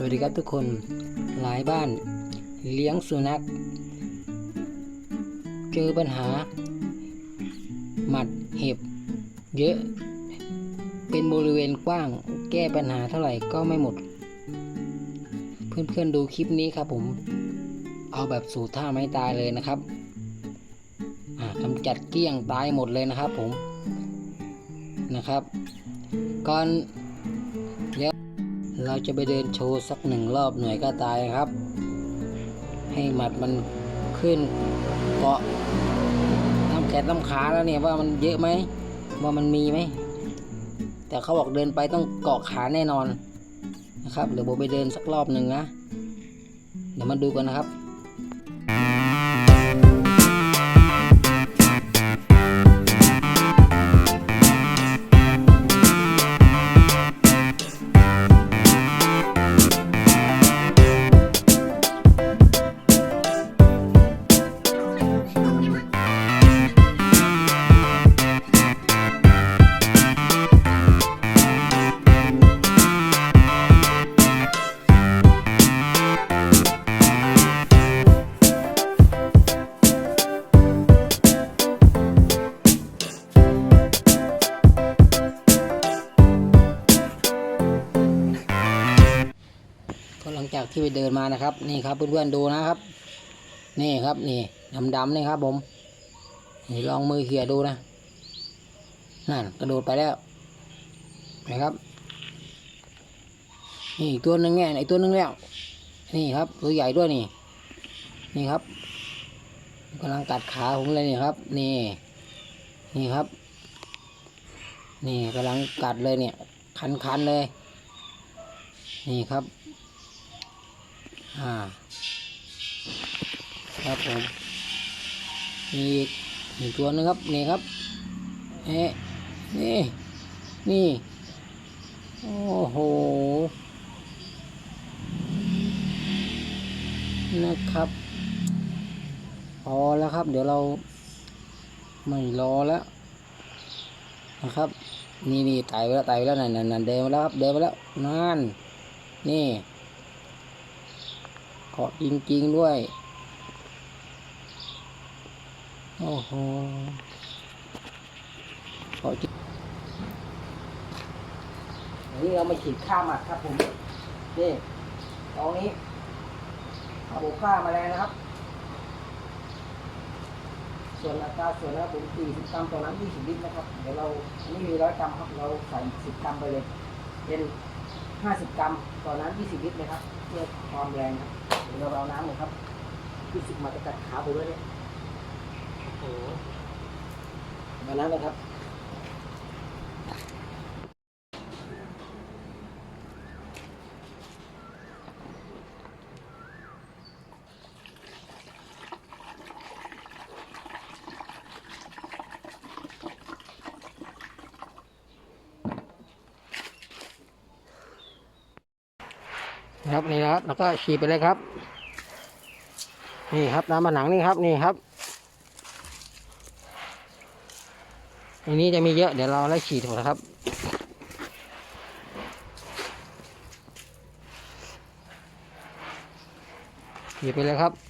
สวัสดีครับทุกคนหลายบ้านเลี้ยงสุนัข เจอปัญหา หมัดเห็บ เยอะ เป็นบริเวณกว้างแก้ปัญหาเท่าไหร่ก็ไม่หมด เพื่อนๆดูคลิปนี้ครับผม เอาแบบสูตรท่าไม้ตายเลยนะครับอ่ากำจัดเกลี้ยงตายหมดเลยนะครับผมนะครับ ก่อน เราจะไปเดินโชว์สักหนึ่งรอบหน่วยก็ตายครับ ให้หมัดมันขึ้นเกาะน้ำแขนน้ำขาแล้วเนี่ยว่ามันเยอะไหมว่ามันมีไหมแต่เขาบอกเดินไปต้องเกาะขาแน่นอนนะครับเดี๋ยวโบไปเดินสักรอบหนึ่งนะเดี๋ยวมาดูกันนะครับ จากที่ไปเดินมานะครับ นี่ครับเพื่อนๆดูนะครับ นี่ครับนี่ดำๆนี่ครับผมนี่ลองมือเขี่ยดูนะนั่นกระโดดไปแล้วนะครับนี่ตัวหนึ่งแง่ไอตัวหนึ่งแล้ว นี่ครับ ตัวใหญ่ด้วยนี่ นี่ครับกำลังกัดขาผมเลยนี่ครับ นี่ นี่ครับ นี่กำลังกัดเลยเนี่ย คันๆเลย นี่ครับ อ่า ครับผม มีอีกหนึ่งตัวนึงครับ นี่ครับเอ๊ะนี่ นี่ โอ้โห นะครับ พอแล้วครับ เดี๋ยวเราไม่รอแล้วนะครับนี่นี่ไต่ไปแล้วไต่ไปแล้วนั่นนั่นเดินมาแล้วครับเดินมาแล้วนั่นนี่าะจริง ๆ ด้วย โอ้โหเกาะจริงอันนี้เรามาฉีดฆ่าหมัดครับผม นี่ตรงนี้เอาบุฆ่ามาแล้วนะครับ ส่วนอัตราส่วนนะครับผม40กรัมต่อน้ำ20ลิตรนะครับ เดี๋ยวเราอันนี้มีร้อยกรัมครับ เราใส่10กรัมไปเลย เป็น 50 กรัมต่อน้ำ20ลิตรนะครับ เพื่อความแรงครับ เดี๋ยวเราเอาน้ำเลยครับรู้สึกมาจะกัดขาผมเลยเนี่ยโอ้โหมาน้ำเลยครับ ครับนี่นะครับแล้วก็ฉีดไปเลยครับ นี่ครับน้ำผนหนังนี่ครับนี่ครับอันนี้จะมีเยอะเดี๋ยวเราไล่ฉีดหมดนะครับฉีดไปเลยครับ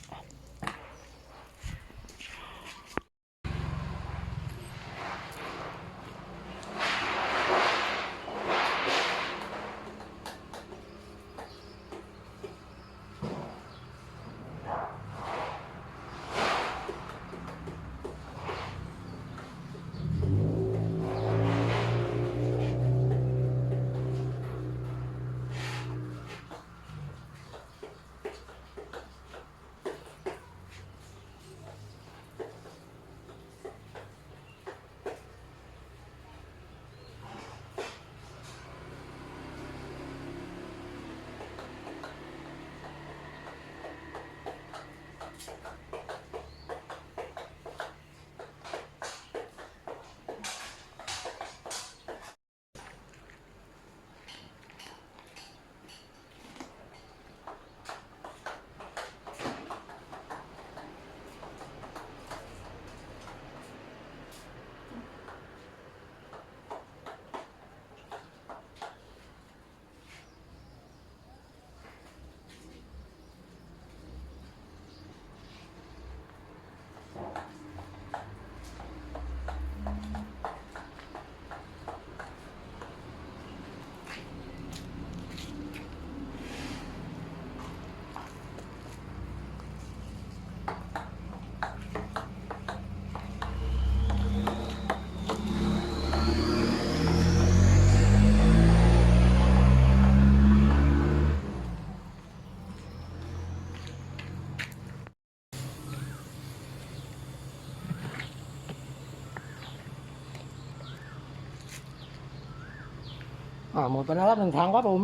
อ่าหมดไปแล้วครับหนึ่งถังครับผม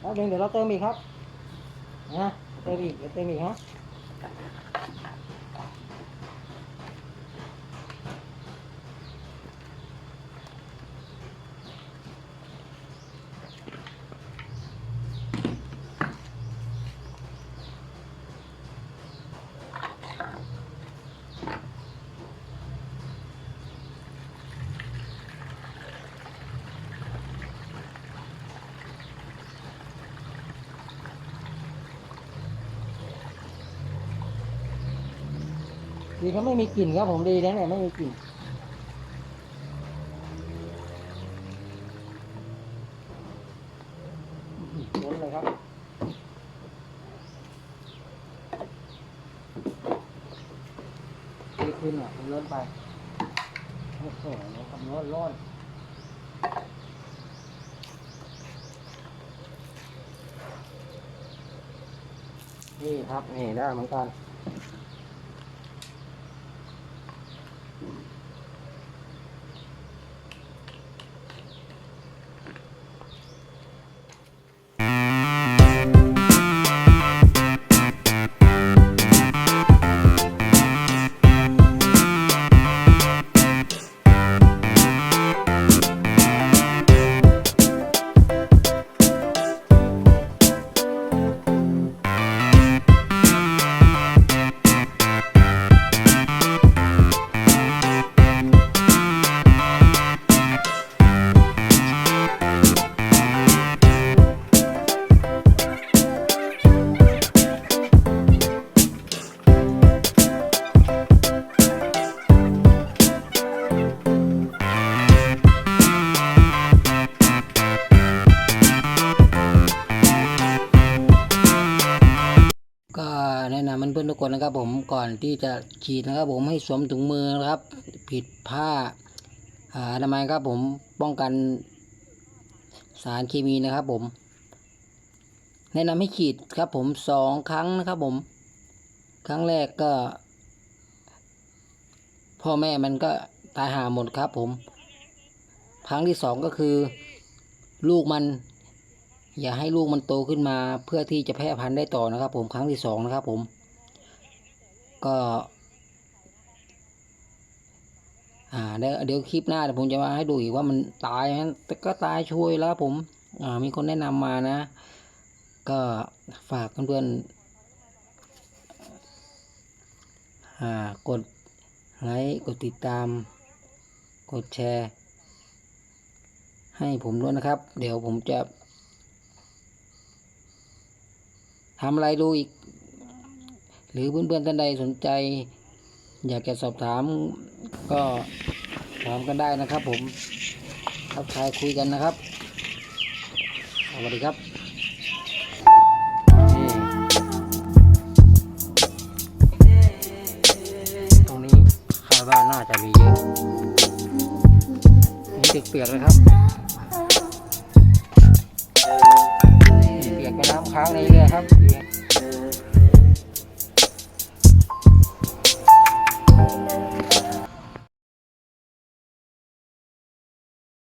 แล้วเดี๋ยวเราเติมอีกครับนะเติมอีกเดี๋ยวเติมอีกฮะ ดีเขาไม่มีกลิ่นครับผมดีนะเนี่ยไม่มีกลิ่นล้นเลยครับดีขึ้นอะมันล้นไปโอ้โหคำร้อนร้อนนี่ครับ นี่ได้เหมือนกัน พื่อนๆทุกคนนะครับ ผมก่อนที่จะฉีดนะครับ ผมให้สวมถุงมือนะครับ ผิดผ้าอ่าอนามัยครับ ผมป้องกันสารเคมีนะครับ ผม แนะนำให้ฉีดครับ ผมสองครั้งนะครับ ผม ครั้งแรกก็ พ่อแม่มันก็ตายหาหมดครับ ผม ครั้งที่สองก็คือ ลูกมัน อย่าให้ลูกมันโตขึ้นมา เพื่อที่จะแพร่พันธุ์ได้ต่อนะครับ ผมครั้งที่สองนะครับ ผม ก็อ่าเดี๋ยวเดี๋ยวคลิปหน้าเดี๋ยวผมจะมาให้ดูอีกว่ามันตายนะแต่ก็ตายช่วยแล้วผมอ่ามีคนแนะนำมานะ ก็ฝากเพื่อนๆอ่ากดไลค์กดติดตาม กดแชร์ ให้ผมด้วยนะครับ เดี๋ยวผมจะทำอะไรดูอีก หรือเพื่อนๆท่านใดสนใจ อยากจะสอบถามก็ถามกันได้นะครับ ผมทักทายคุยกันนะครับสวัสดีครับตรงนี้คาดว่าน่าจะมีเยอะนี่เปียกๆเลยครับเปียกไปน้ำค้างในเรือครับเปียก Bye.